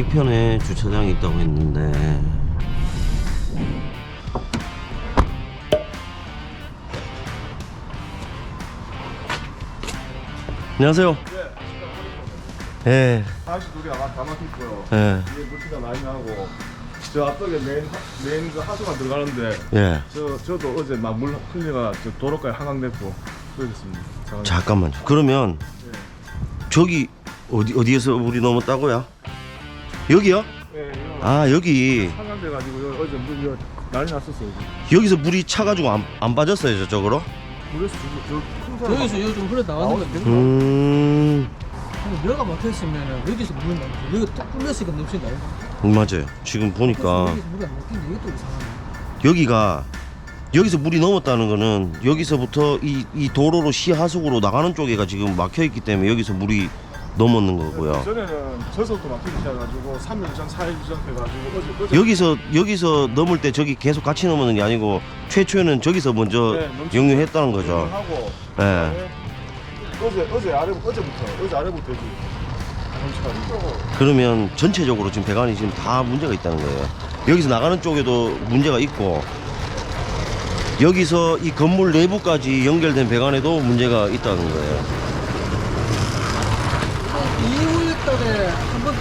뒤편에 주차장이 있다고 했는데 안녕하세요. 예, 다시 둘이 아마 다 막혔고요. 예, 이게 물기가 많이 나고 저 앞쪽에 메인 하- 메인 그 하수가 들어가는데 예. 저 저도 어제 막 물 흘려가 저 도로가에 한강됐고 그러겠습니다. 상황이. 잠깐만요. 그러면 예. 저기 어디 어디에서 물이 넘었다고요? 여기요? 예, 이거 아 여기 한강돼가지고 어제 물 이거 난리 났었어요. 지금. 여기서 물이 차가지고 안, 안 빠졌어요 저쪽으로? 물에서 여기서 요즘 흘러 나가는 건데 음 근데 여가 막혔으면 여기서 물이 나오고 여기 또 뚫렸으니까 넘친다 맞아요. 지금 보니까 여기서 물이 안 막히는데 이게 또 이상하네 여기가 여기서 물이 넘었다는 거는 여기서부터 이, 이 도로로 시하숙으로 나가는 쪽에가 지금 막혀 있기 때문에 여기서 물이 넘었는 거고요. 전에는 저서부터 막히기 시작해가지고 3일 전, 4일 전 해가지고 어제 어제 여기서 여기서 넘을 때 저기 계속 같이 넘는 게 아니고 최초에는 저기서 먼저 네, 역류했다는 거죠. 하고 예. 어제 어제 아래 어제부터 어제 아래부터 여기 멈춰가지고 그러면 전체적으로 지금 배관이 지금 다 문제가 있다는 거예요. 여기서 나가는 쪽에도 문제가 있고 여기서 이 건물 내부까지 연결된 배관에도 문제가 있다는 거예요. 2월 달에 한번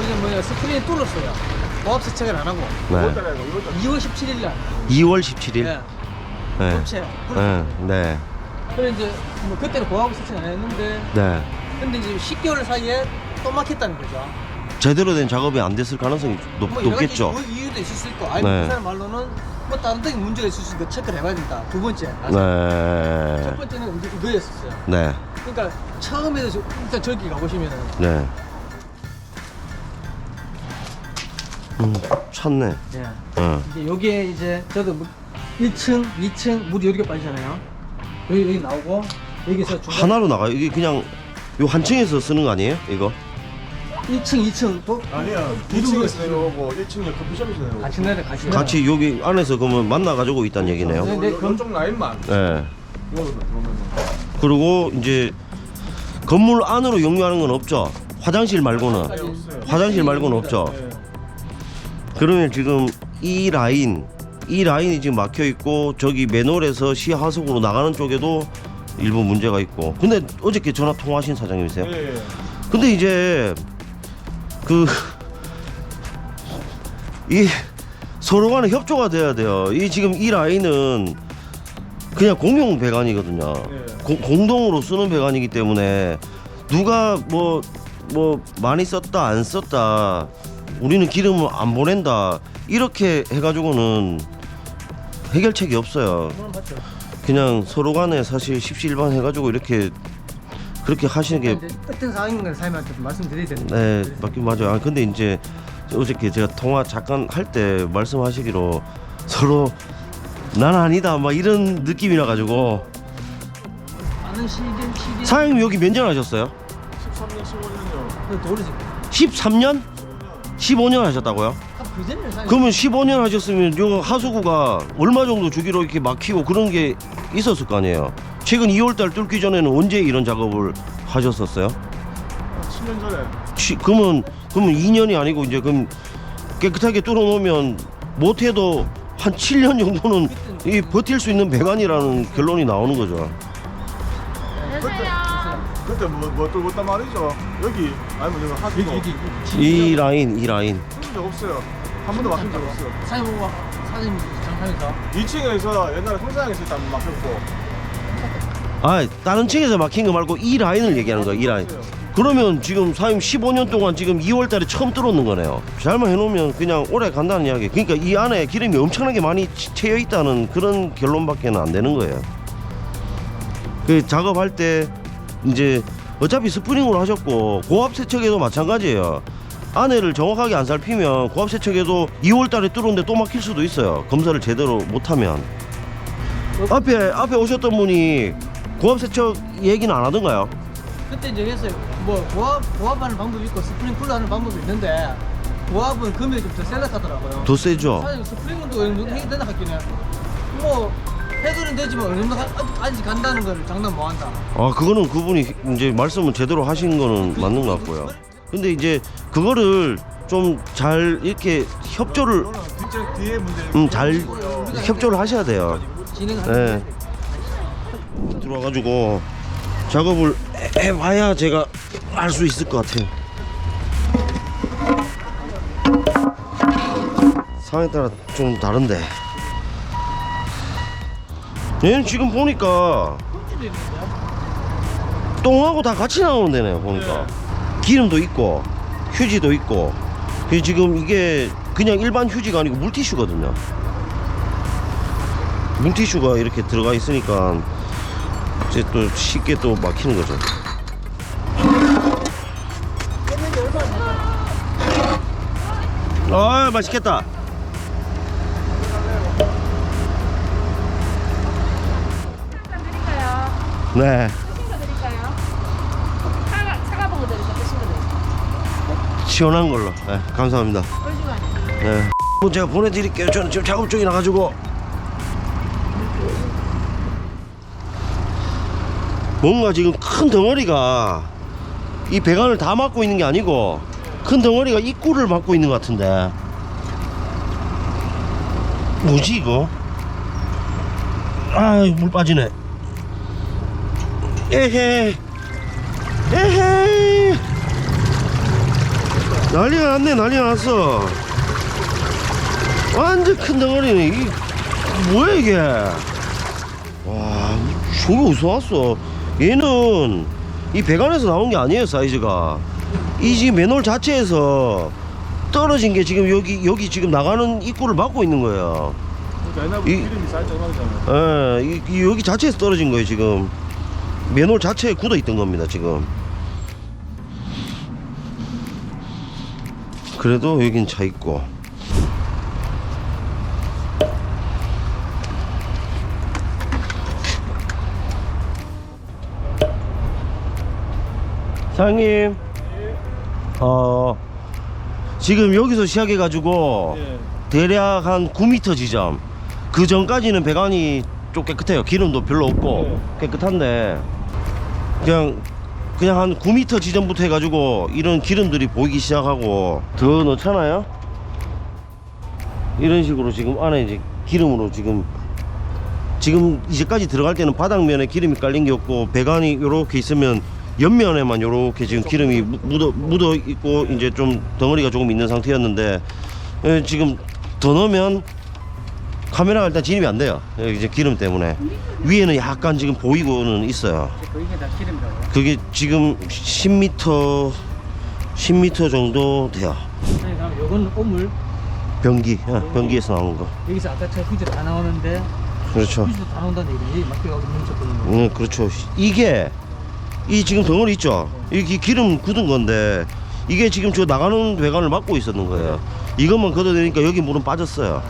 그게 뭐야 스크린이 뚫렸어요 보합 세척을 안 하고 네. 5월달에 5월달 2월 17일 날 2월 17일. 예. 네. 업체 네. 네. 그래 이제 뭐 그때는 보합 세척 안 했는데 네. 근데 이제 10개월 사이에 또 막혔다는 거죠 제대로 된 작업이 안 됐을 가능성이 높, 뭐 여러 가지 높겠죠. 뭐 이유도 있을 수 있고 아니 네. 그 사람 말로는 뭐 다른 데 문제가 있을 수 있으니까 체크를 해봐야 된다 두 번째 첫 네. 번째는 이제 이거였었어요 네. 그러니까 처음에 저- 일단 저기 가보시면은 네. 음, 찼네. 예. 어. 이제 여기에 이제 저도 뭐 1층, 2층 물이 이렇게 빠지잖아요. 여기 여기 나오고 여기서 중간 하나로 나가요. 이게 그냥 요 한 층에서 쓰는 거 아니에요? 이거? 1층, 2층 또 아니야 이쪽으로 2층에서 내려오고 1층에 커피숍에서 내려오고 같이 내려 같이 내려. 같이 여기 안에서 그러면 만나 가지고 있다는 얘기네요. 네, 네, 그럼- 쪽 라인만 네. 이걸로 들어오면 그리고 이제 건물 안으로 역류하는 건 없죠. 화장실 말고는. 화장실 말고는 없죠. 네. 그러면 지금 이 라인, 이 라인이 지금 막혀 있고 저기 맨홀에서 시하숙으로 나가는 쪽에도 일부 문제가 있고. 근데 어저께 전화 통화하신 사장님이세요? 예, 예. 근데 이제 그 이 서로 간에 협조가 돼야 돼요. 이 지금 이 라인은 그냥 공용 배관이거든요. 네. 고- 공동으로 쓰는 배관이기 때문에 누가 뭐뭐 많이 썼다 안 썼다 우리는 기름을 안 보낸다 이렇게 해가지고는 해결책이 없어요. 그건 맞죠. 그냥 서로 간에 사실 십시일반 해가지고 이렇게 그렇게 하시는 게 이제 어떤 상황인 걸 사장님한테 좀 말씀드려야 되는데. 네, 맞긴 맞아요. 아, 근데 이제 어저께 제가 통화 잠깐 할 때 말씀하시기로 서로 난 아니다 막 이런 느낌이라 가지고 많은 시기 시기. 사장님 여기 몇 년 하셨어요? 13년 15년이요 그 도르지. 13년? 15년 하셨다고요? 그 전에. 그러면 15년 하셨으면 요 하수구가 얼마 정도 주기로 이렇게 막히고 그런 게 있었을 거 아니에요. 최근 2월달 뚫기 전에는 언제 이런 작업을 하셨었어요? 10년 전에 치, 그러면 그러면 2년이 아니고 이제 그럼 깨끗하게 뚫어놓으면 못해도 한 7년 정도는 이 버틸 수 있는 배관이라는 결론이 나오는 거죠. 그때 뭐, 뭐 뚫고 있단 말이죠 여기 아니면 여기 하수도 여기 여기. 이 라인, 이 라인. 뚫은 적 없어요 한 번도 막힌 적 없어요 사장님 보고 사장님 장사하면서 2층에서 옛날에 성장에서 일단 막혔고 아, 다른 층에서 막힌 거 말고 이 라인을 얘기하는 거야, 이 라인. 그러면 지금 사임 15년 동안 지금 2월달에 처음 뚫었는 거네요. 잘만 해놓으면 그냥 오래 간다는 이야기. 그러니까 이 안에 기름이 엄청나게 많이 치- 채여 있다는 그런 결론밖에는 안 되는 거예요. 그 작업할 때 이제 어차피 스프링으로 하셨고 고압 세척에도 마찬가지예요. 안에를 정확하게 안 살피면 고압 세척에도 2월 달에 뚫었는데 또 막힐 수도 있어요. 검사를 제대로 못 하면. 앞에 앞에 오셨던 분이 고압 세척 얘기는 안 하던가요? 그때 이제 했어요. 뭐 보합 보합하는 방법이 있고 스프링 쿨러 하는 방법이 있는데 보합은 금액이 좀더 세다 하더라고요. 더 세죠. 사실 스프링도 어느 정도 해야 되나 하긴 해. 뭐 해도는 되지만 어느 정도 가- 아직 간다는 걸 장담 못 한다. 아 그거는 그분이 이제 말씀을 제대로 하신 거는 맞는 것 같고요. 근데 이제 그거를 좀 잘 이렇게 협조를 뒤에 문제. 음, 잘 협조를 하셔야 돼요. 진행하는 네. 들어와가지고 작업을 해- 해봐야 제가 할수 있을 것 같아요. 상황에 따라 좀 다른데. 얘는 지금 보니까 똥하고 다 같이 나오는 데네요 보니까. 기름도 있고 휴지도 있고. 그래서 지금 이게 그냥 일반 휴지가 아니고 물티슈거든요. 물티슈가 이렇게 들어가 있으니까 이제 또 쉽게 또 막히는 거죠. 아 맛있겠다 네? 차가 드릴까요? 드릴까요? 시원한 걸로 네, 감사합니다 꿀주가 네. 뭐 제가 보내드릴게요. 저는 지금 작업 중이라 가지고 뭔가 지금 큰 덩어리가 이 배관을 다 막고 있는 게 아니고 큰 덩어리가 입구를 막고 있는 것 같은데 뭐지 이거? 아 물 빠지네. 에헤 에헤 난리가 났네 난리가 났어. 완전 큰 덩어리네. 이 뭐야 이게? 와, 저게 어디서 왔어? 얘는 이 배관에서 나온 게 아니에요 사이즈가. 이 지금 맨홀 자체에서 떨어진 게 지금 여기 여기 지금 나가는 입구를 막고 있는 거예요. 그러니까 이- 기름이 살짝 나잖아요. 예, 이, 이 여기 자체에서 떨어진 거예요 지금. 맨홀 자체에 굳어 있던 겁니다 지금. 그래도 여긴 차 있고. 사장님, 어 지금 여기서 시작해 가지고 예. 대략 한 9m 지점 그 전까지는 배관이 좀 깨끗해요 기름도 별로 없고 깨끗한데 그냥 그냥 한 9m 지점부터 해가지고 이런 기름들이 보이기 시작하고 더 넣잖아요? 이런 식으로 지금 안에 이제 기름으로 지금 지금 이제까지 들어갈 때는 바닥면에 기름이 깔린 게 없고 배관이 이렇게 있으면 옆면에만 이렇게 지금 기름이 무- 묻어 묻어 있고 이제 좀 덩어리가 조금 있는 상태였는데 예, 지금 더 넣으면 카메라가 일단 진입이 안 돼요. 예, 이제 기름 때문에 위에는 약간 지금 보이고는 있어요. 다? 그게 지금 10m 10m 정도 돼요. 네, 그럼 요건 오물 변기 예, 변기에서 나오는 거. 여기서 아까 저 휴지 다 나오는데 그렇죠. 휴지도 다 나온다는 얘기는 여기 막혀가고 뭉쳤거든요 음, 그렇죠. 이게 이 지금 덩어리 있죠. 이게 기름 굳은 건데 이게 지금 저 나가는 배관을 막고 있었는 거예요. 이것만 걷어내니까 여기 물은 빠졌어요.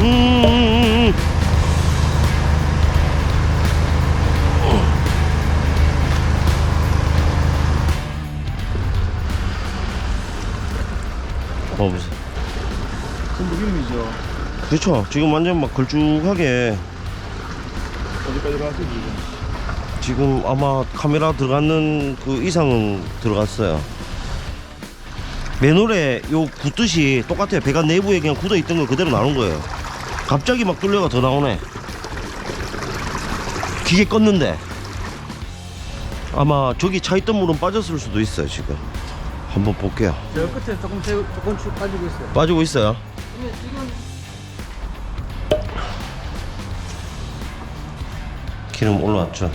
음. 어. 전부 기름이죠. 그렇죠. 지금 완전 막 걸쭉하게 어디까지 가시지 지금? 지금 아마 카메라 들어가는 그 이상은 들어갔어요. 맨홀에 요 굳듯이 똑같아요. 배관 내부에 그냥 굳어 있던 거 그대로 나온 거예요. 갑자기 막 뚫려가 더 나오네. 기계 껐는데 아마 저기 차 있던 물은 빠졌을 수도 있어요. 지금 한번 볼게요. 저 끝에 조금 조금씩 빠지고 있어요 빠지고 있어요. 그러면 지금 기름 올라왔죠.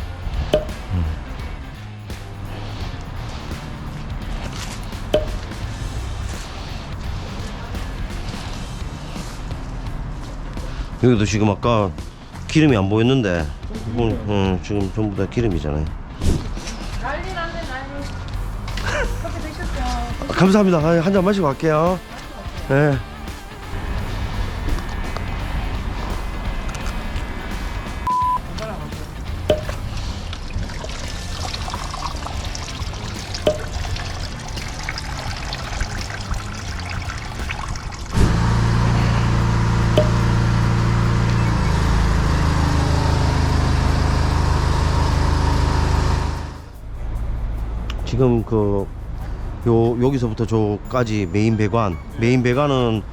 여기도 지금 아까 기름이 안 보였는데 이건 어, 지금 전부 다 기름이잖아요. 난리 났네 난리 커피 드셨죠? 아, 감사합니다. 한 잔 마시고 갈게요. 네. 그 요 여기서부터 저까지 메인 배관 메인 배관은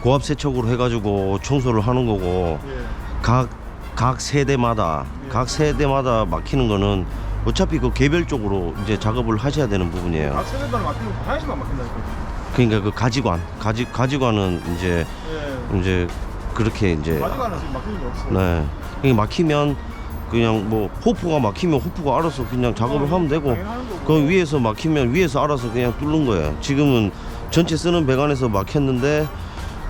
고압 세척으로 해가지고 청소를 하는 거고 예. 각각 세대마다 각 세대마다 막히는 거는 어차피 그 개별적으로 이제 작업을 하셔야 되는 부분이에요. 각 세대별 막히고 화장실만 막힌다니까. 그러니까 그 가지관 가지 가지관은 이제 예. 이제 그렇게 이제 가져가는 지금 막히는 게 없어. 네 이게 막히면 그냥 뭐 호프가 막히면 호프가 알아서 그냥 작업을 하면 되고. 그 위에서 막히면 위에서 알아서 그냥 뚫는 거예요. 지금은 전체 쓰는 배관에서 막혔는데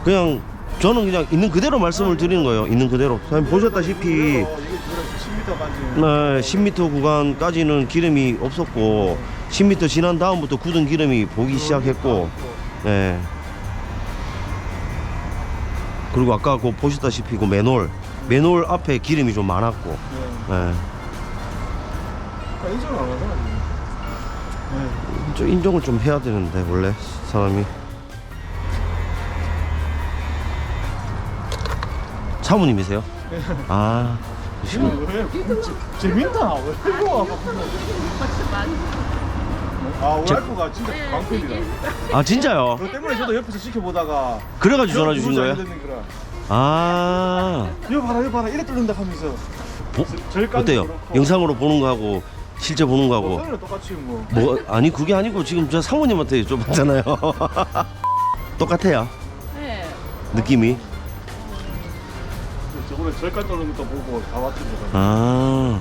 그냥 저는 그냥 있는 그대로 말씀을 드리는 거예요. 있는 그대로. 선생님 보셨다시피 이게 그대로 10m까지. 네, 10m 구간까지는 기름이 없었고 10m 지난 다음부터 굳은 기름이 보기 시작했고 네. 그리고 아까 그 보셨다시피 그 맨홀 맨홀 앞에 기름이 좀 많았고 네. 네. 아, 인정을 안 하잖아. 지금. 네. 저 인정을 좀 해야 되는데 원래 사람이 사모님이세요? 아 지금 왜? 재밌다. 왜 이거 아, 와이프가 진짜 광팬이다. 아 진짜요? 그것 때문에 저도 옆에서 지켜보다가 그래가지고 전화 주신 거예요? 거예요? 아 이거 봐라, 이거 봐라, 이래 뚫는다 하면서. 깡도 어때요? 그렇고. 영상으로 보는 거하고 실제 보는 거하고 목소리는 똑같이 뭐. 뭐 아니 그게 아니고 지금 저 사모님한테 여쭤봤잖아요 똑같아요 네. 느낌이 저번에 절간 뚫는 것도 보고 다 왔습니다. 아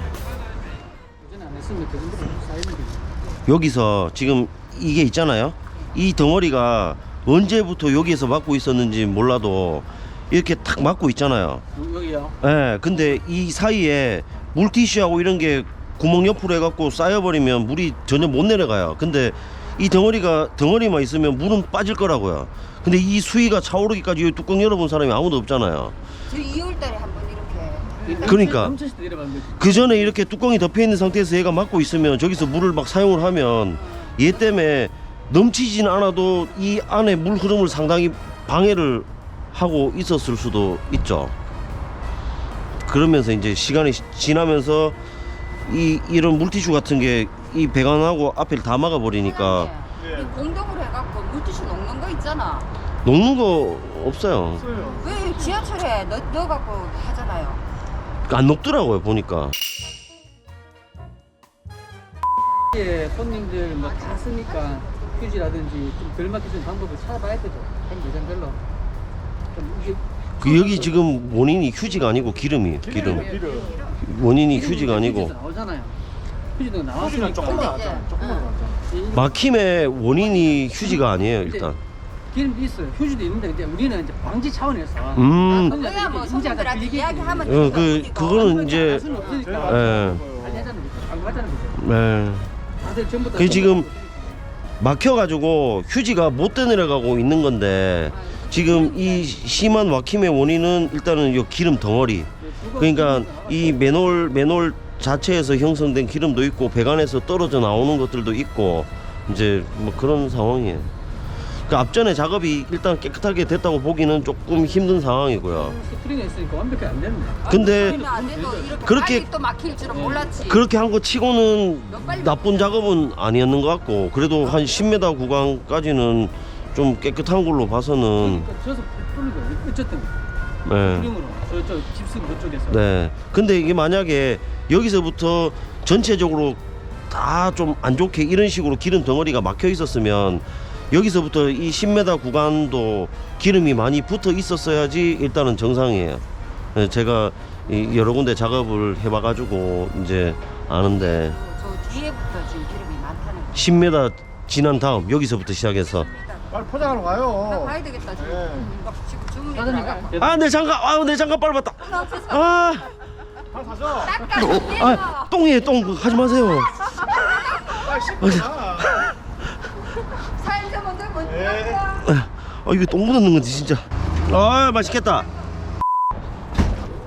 예전에 안 했으면 그 여기서 지금 이게 있잖아요. 이 덩어리가 언제부터 여기에서 막고 있었는지 몰라도 이렇게 탁 막고 있잖아요. 요- 여기요. 예. 근데 이 사이에 물티슈하고 이런 게 구멍 옆으로 해갖고 쌓여버리면 물이 전혀 못 내려가요. 근데 이 덩어리가 덩어리만 있으면 물은 빠질 거라고요. 근데 이 수위가 차오르기까지 이 뚜껑 열어본 사람이 아무도 없잖아요. 저 2월달에 한번 이렇게 그러니까. 때. 그 전에 이렇게 뚜껑이 덮여 있는 상태에서 얘가 막고 있으면 저기서 물을 막 사용을 하면 얘 때문에 넘치진 않아도 이 안에 물 흐름을 상당히 방해를 하고 있었을 수도 있죠. 그러면서 이제 시간이 시- 지나면서 이 이런 물티슈 같은 게 이 배관하고 앞을 다 막아 버리니까 이 공동으로 해갖고 물티슈 녹는 거 있잖아. 녹는 거 없어요. 없어요. 왜 지하철에 넣, 넣어갖고 하잖아요. 안 녹더라고요 보니까. 이게 손님들 뭐다 쓰니까 휴지라든지 좀덜 있는 방법을 찾아봐야 되죠. 한 계정별로. 그 여기 지금 원인이 휴지가 아니고 기름이 기름. 기름. 원인이 휴지가 아니고 나오잖아요. 휴지도 나왔으니까. 조금만 나왔잖아. 이제- 조금만 나왔잖아. 이- 막힘의 원인이 휴지가 아니에요 일단. 기름도 있어요. 휴지도 있는데 근데 우리는 이제 방지 차원에서 음. 그거야 뭐 손님들한테 이야기하면 어, 그. 그거는 이제 알 수는 없으니까 예. 관리하자는 거죠. 방관하자는 거죠. 네. 다들 전부 다 그 지금 막혀 가지고 휴지가 못 떠내려가고 있는 건데 지금 이 심한 막힘의 원인은 일단은 요 기름 덩어리. 그러니까 이 맨홀 맨홀 자체에서 형성된 기름도 있고 배관에서 떨어져 나오는 것들도 있고 이제 뭐 그런 상황이에요. 그 앞전에 작업이 일단 깨끗하게 됐다고 보기는 조금 힘든 상황이고요. 스프링이 있으니까 완벽히 안 되는데. 근데 그러면 안 돼도 이렇게 그렇게- 빨리 또 막힐 줄은 몰랐지. 그렇게 한 거 치고는 나쁜 작업은 아니었는 것 같고 그래도 한 10m 구간까지는 좀 깨끗한 걸로 봐서는 그러니까 저서. 어쨌든 네. 저쪽 집스 그쪽에서. 네. 근데 이게 만약에 여기서부터 전체적으로 다 좀 안 좋게 이런 식으로 기름 덩어리가 막혀 있었으면 여기서부터 이 10m 구간도 기름이 많이 붙어 있었어야지 일단은 정상이에요. 네, 제가 이 여러 군데 작업을 해봐가지고 이제 아는데 저 뒤에부터 지금 기름이 많다는 거. 10m 지난 다음 여기서부터 시작해서 빨리 포장하러 나 가요. 가야 되겠다 지금. 예. 음, 막 지금 주문이 들어가. 아 내 장갑 아 내 장갑 밟았다 아, 하나 사줘. 아 똥이에요 똥 그거 하지 마세요 빨리 씻고 가. 사연자 먼저 먼저 예. 나가. 아 이거 똥 묻었는 건지 진짜 아 맛있겠다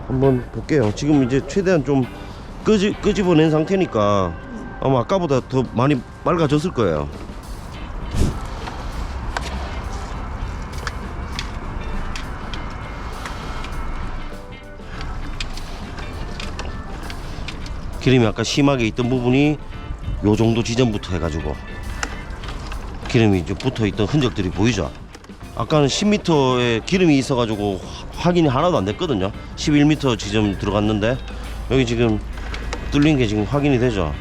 한번 볼게요 지금 이제 최대한 좀 끄지, 끄집어낸 상태니까 아마 아까보다 더 많이 맑아졌을 거예요 기름이 아까 심하게 있던 부분이 요 정도 지점부터 해가지고 기름이 이제 붙어 있던 흔적들이 보이죠. 아까는 10m에 기름이 있어가지고 화- 확인이 하나도 안 됐거든요. 11m 지점 들어갔는데 여기 지금 뚫린 게 지금 확인이 되죠.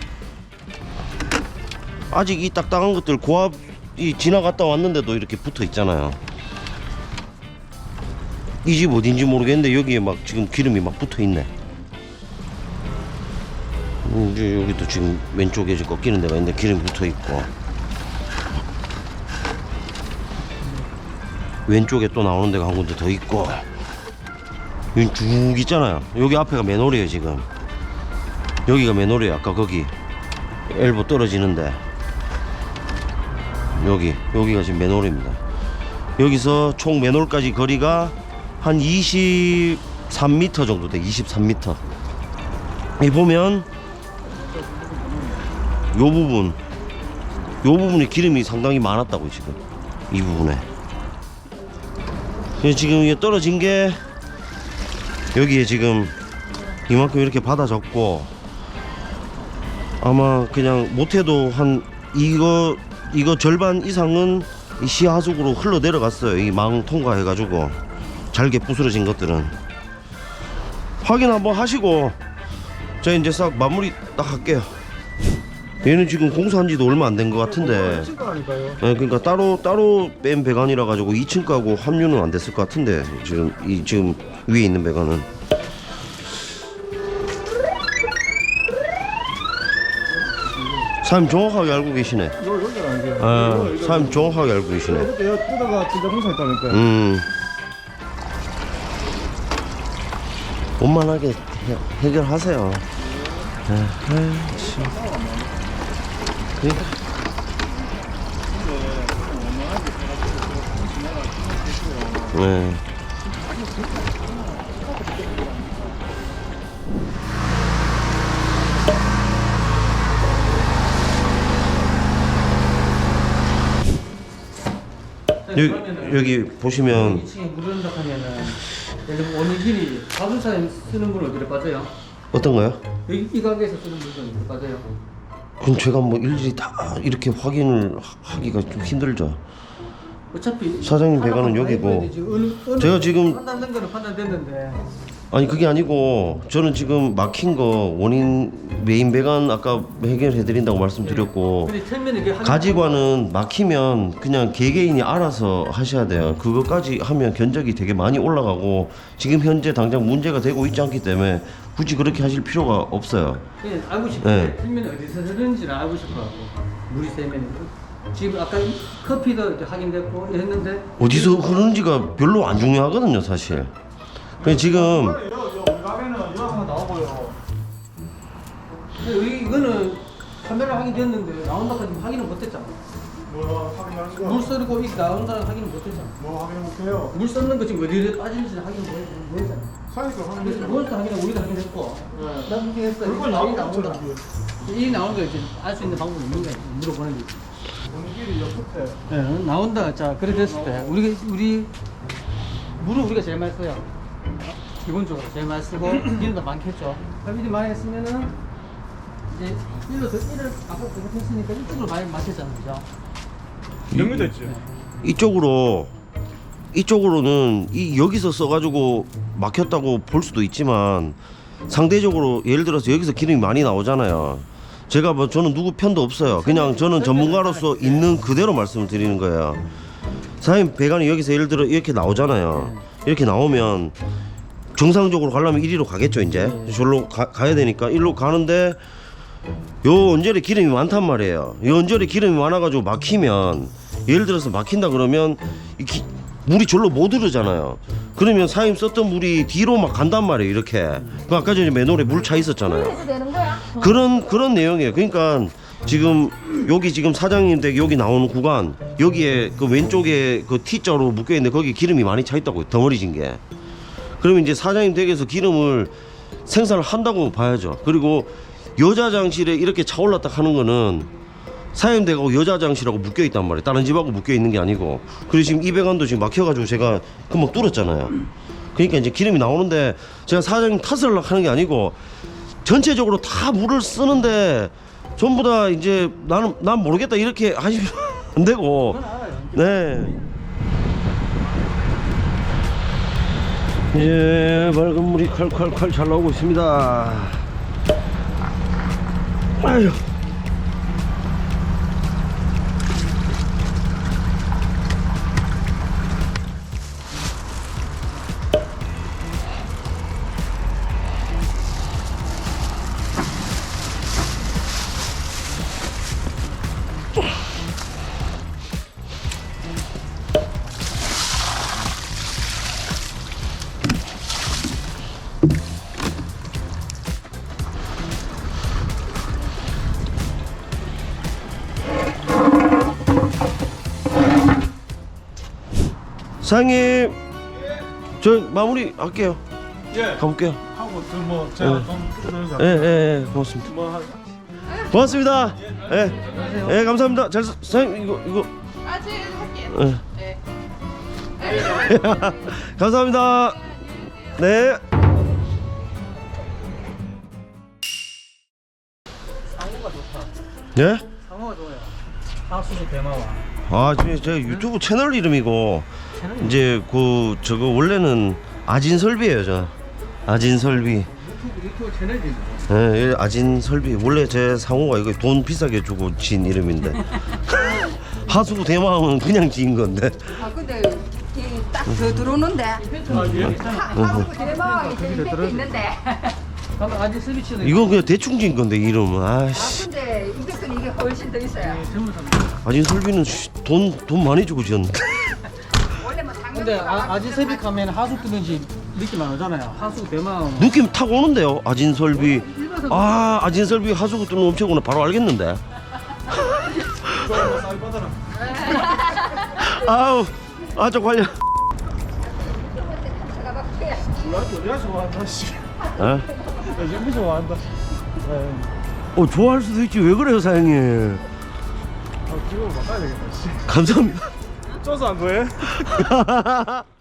아직 이 딱딱한 것들 고압이 지나갔다 왔는데도 이렇게 붙어 있잖아요. 이 집 어딘지 모르겠는데 여기에 막 지금 기름이 막 붙어 있네. 음, 여기도 지금 왼쪽에 이제 꺾이는 데가 있는데 기름이 붙어 있고 왼쪽에 또 나오는 데가 한 군데 더 있고 여기 쭉 있잖아요. 여기 앞에가 맨홀이에요 지금. 여기가 맨홀이에요. 아까 거기 엘보 떨어지는데 여기 여기가 지금 맨홀입니다. 여기서 총 맨홀까지 거리가 한 23m 정도 돼. 23m. 이 보면 요 부분 요 부분에 기름이 상당히 많았다고 지금 이 부분에. 지금 이게 떨어진 게 여기에 지금 이만큼 이렇게 받아졌고 아마 그냥 못해도 한 이거 이거 절반 이상은 이 시하수구로 흘러 내려갔어요. 이 망 통과해 가지고 잘게 부스러진 것들은. 확인 한번 하시고 저 이제 싹 마무리 딱 할게요 얘는 지금 공사한 지도 얼마 안 된 것 같은데 친구라니까요. 네, 그러니까 따로 따로 뺀 배관이라 가지고 2층 가고 합류는 안 됐을 것 같은데 지금 이 지금 위에 있는 배관은 사장님 정확하게 알고 계시네. 아, 이거, 이거. 사장님 정확하게 알고 계시네. 그때 뜨다가 진짜 공사했다니까. 음. 원만하게 해, 해결하세요. 그러니까. 네. 여기, 여기 보시면 2층에 물 흐른다 하면은 예를 들면 원인길이 가수사에 쓰는 물은 어디로 빠져요? 어떤가요? 여기 이 가게에서 쓰는 물은 어디로 빠져요? 그럼 제가 뭐 일일이 다 이렇게 확인을 하- 하기가 좀 힘들죠. 어차피 사장님 배관은 여기고. 제가 지금- 판단된 거는 판단됐는데 아니 그게 아니고 저는 지금 막힌 거 원인 메인 배관 아까 해결해 드린다고 말씀드렸고 근데 처음에는 이게 가지관은 막히면 그냥 개개인이 알아서 하셔야 돼요. 그것까지 하면 견적이 되게 많이 올라가고 지금 현재 당장 문제가 되고 있지 않기 때문에 굳이 그렇게 하실 필요가 없어요. 예, 알고 싶은데 네. 틀면이 어디서 흐르는지를 알고 싶어갖고 물이 세면 지금 아까 커피도 이제 확인됐고 했는데 어디서 흐르는지가 별로 안 중요하거든요, 사실. 그냥 지금 우리 가게는 이거. 근데 여기 이거는 카메라 확인됐는데 나온다까지 확인을 못했잖아 뭐 확인하는 거? 물 썰고 이게 나온다는 확인을 못했잖아 뭐 확인해 볼게요. 물 썰는 거 지금 어디에 빠지는지 확인 못했잖아 사이즈 그래서 확인해. 그것도 확인하고 우리도 확인했고 네. 나 확인했어 나오고 나온다 이 나오는 거 이제 알 수 있는 방법이 있는 거야 물어보는 게 원길이 옆 끝에. 네, 나온다. 자, 그래 됐을 때 우리 우리 물은 우리가 제일 많이 써요. 기본적으로 제일 많이 쓰고 기름도 많겠죠. 그럼 이리 많이 쓰면은 이제 일로 더 일을 아까 그거 했으니까 이쪽으로 많이 마셨잖아요, 그죠? 정리됐지. 네. 이쪽으로 이쪽으로는 이 여기서 써가지고 막혔다고 볼 수도 있지만 상대적으로 예를 들어서 여기서 기름이 많이 나오잖아요. 제가 뭐 저는 누구 편도 없어요. 그냥 저는 전문가로서 있는 그대로 말씀을 드리는 거예요. 사장님 배관이 여기서 예를 들어 이렇게 나오잖아요. 이렇게 나오면 정상적으로 가려면 이리로 가겠죠 이제 저로 가, 가야 되니까 일로 가는데 요 언저리 기름이 많단 말이에요. 요 언저리 기름이 많아가지고 막히면 예를 들어서 막힌다 그러면 이 기- 물이 절로 못 흐르잖아요. 그러면 사임 썼던 물이 뒤로 막 간단 말이에요. 이렇게. 그 아까 전에 맨홀에 물 차 있었잖아요. 해도 되는 거야? 그런 그런 내용이에요. 그러니까 지금 여기 지금 사장님 댁 여기 나오는 구간 여기에 그 왼쪽에 그 T자로 묶여 있는데 거기 기름이 많이 차 있다고 덩어리진 게. 그러면 이제 사장님 댁에서 기름을 생산을 한다고 봐야죠. 그리고 여자 화장실에 이렇게 차올랐다 하는 거는 댁하고 여자 화장실하고 묶여 있단 말이에요. 다른 집하고 묶여 있는 게 아니고. 그리고 지금 이 배관도 지금 막혀가지고 제가 금방 뚫었잖아요. 그러니까 이제 기름이 나오는데 제가 사장님 탓을 하는 게 아니고 전체적으로 다 물을 쓰는데 전부 다 이제 나는 난 모르겠다 이렇게 하시면 안 되고. 네. 이제 맑은 물이 칼칼칼 잘 나오고 있습니다. 아유. 사장님, 저 마무리 할게요. 예. 가볼게요. 하고 그뭐 제가 좀 끊어서 예, 예, 예, 고맙습니다. 뭐 한- 고맙습니다. 예, 예, 감사합니다. 잘, 사- 사장님 이거 이거. 아직 할게요. 예. 네. 감사합니다. 네. 예? 상어가 좋아요. 하수수 대마와. 아, 지금 제 유튜브 채널 이름이고 채널이 이제 그 저거 원래는 아진설비예요, 저. 아진설비. 유튜브 유튜브 채널이 예, 예, 아진설비. 원래 제 상호가 이거 돈 비싸게 주고 진 이름인데. 하수 대마왕은 그냥 지은 건데. 아 근데 딱더 들어오는데. 하고 대마왕이 제일 밑에 있는데. 방금 아직 스비치도 이거 그냥 대충 지은 건데 이름은. 아 아씨. 근데 이것은 이게 훨씬 더 있어요. 전문 상. 아진설비는 돈 돈 많이 주고 지었는데. 뭐. 근데 아, 아직 스비하면 하수 뜨는지 느낌 안 오잖아요. 하수 대마. 느낌 탁 오는데요. 아진설비. 아, 아진설비 하수구 뜨는 엄청구나 바로 알겠는데. 아우, 아, 저 관련. 몰라 어디가 좋아한다 씨. 어? 나 연비 좋아한다. 네. 어, 좋아할 수도 있지. 왜 그래요, 사장님? 아 기분 바꿔야 되겠다 씨. 감사합니다. 쪄서 한 거예요?